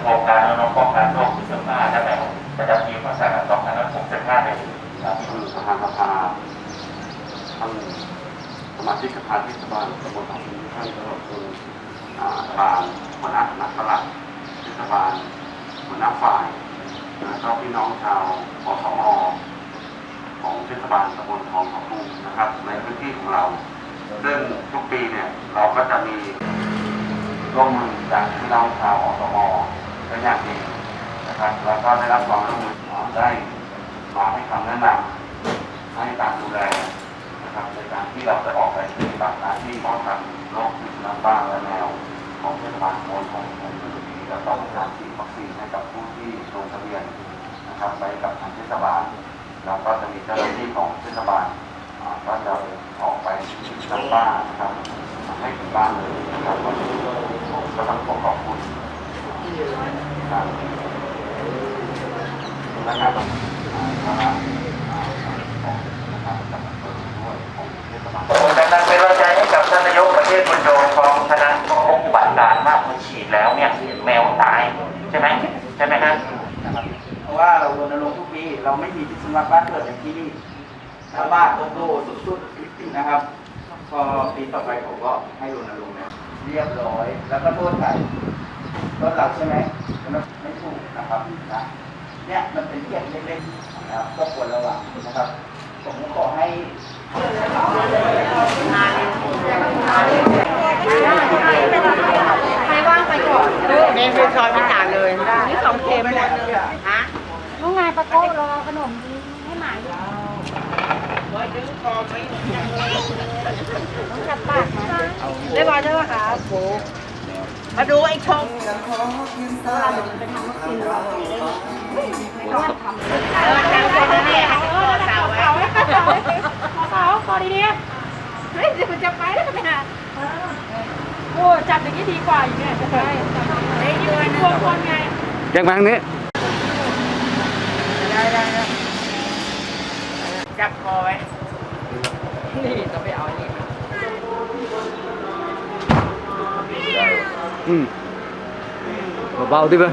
โครงการรณรงค์ป้องกันโรคพิษสุนัขและแมประจำปีพศักราช2565ในครับคือประธานสภาท่านสมาชิกสภาเทศบาลตำบลหนองหินท่านตลอดจนอ่าบาลหัวหน้าคณะปลัดเทศบาลหัวหน้าฝ่ายแล้วก็พี่น้องชาวอสมของเทศบาลตำบลทองผาภูมินะครับ ในพื้นที่ของเรา ซึ่งทุกปีเนี่ยเราก็จะมี ร่วมมือจากพี่น้องชาวอสมเป็นอย่างดีนะครับแล้วก็ได้รับความร่วมมือได้มาให้คำแนะนำให้การดูแลนะครับในการที่เราจะออกไปปฏิบัติหน้าที่ป้องกันโรคพิษสุนัขบ้าและแมวของเทศบาลตำบลของของพื้นที่แล้วก็การฉีดวัคซีนให้กับผู้ที่ลงทะเบียนนะครับไปกับทางเทศบาลแล้วก็จะมีเจ้าหน้าที่ของเทศบาลก็จะออกไปนำบ้านนะครับให้ถึงบ้านเลยนะครับวันนี้ผมก็ต้องขอขอบคุณทาง นะครับอ่าคณะอ่าของนะครับจากอำเภอด้วยของเทศบาลผมดังนั้นเป็นกำลังใจให้กับท่านนายกประเทศบุญโดกองคณะพบบัตรด่านมากมันฉีดแล้วเนี่ยแมวตายใช่ไหมใช่ไหมฮะนะครับเพราะว่าเรารณรงค์ทุกปีเราไม่มีพิษสุนัขบ้านเกิดในที่นี่ชาวบ้านโตโตสุดๆนะครับ พอปีต่อไปผมก็ให้รณรงค์เนี่ยเรียบร้อย แล้วก็โทษใครโทษเราใช่ไหมมันไม่ถูกนะครับนะ เนี่ยมันเป็นเพียงเล็กๆนะครับก็ควรระวังนะครับ ผมก็ขอให้ใครว่างไปก่อนเมนเป็นซอยพิจารเลยนี่สองเข็มหมดเลยฮะน้องนายปะโก้รอขนมให้หมาอยู่ต้องจับปากนะได้บอลใช่ไหมคะมาดูไอ้ชงเวลาหนูไปทำวัคซีนเราไม่ต้องทำเออแถวคนนั้นเนี่ยให้เขาเสาไว้ขอเสาขอดี จะไปแล้วไปหาโอ้จับอย่างนี้ดีกว่าอยู่เนี่ยใช่ไอ้ยืนกลัวคนไงแจ้งมาทางนี้ได้ได้ได้จับคอไว้อืมเบาๆดิเบ้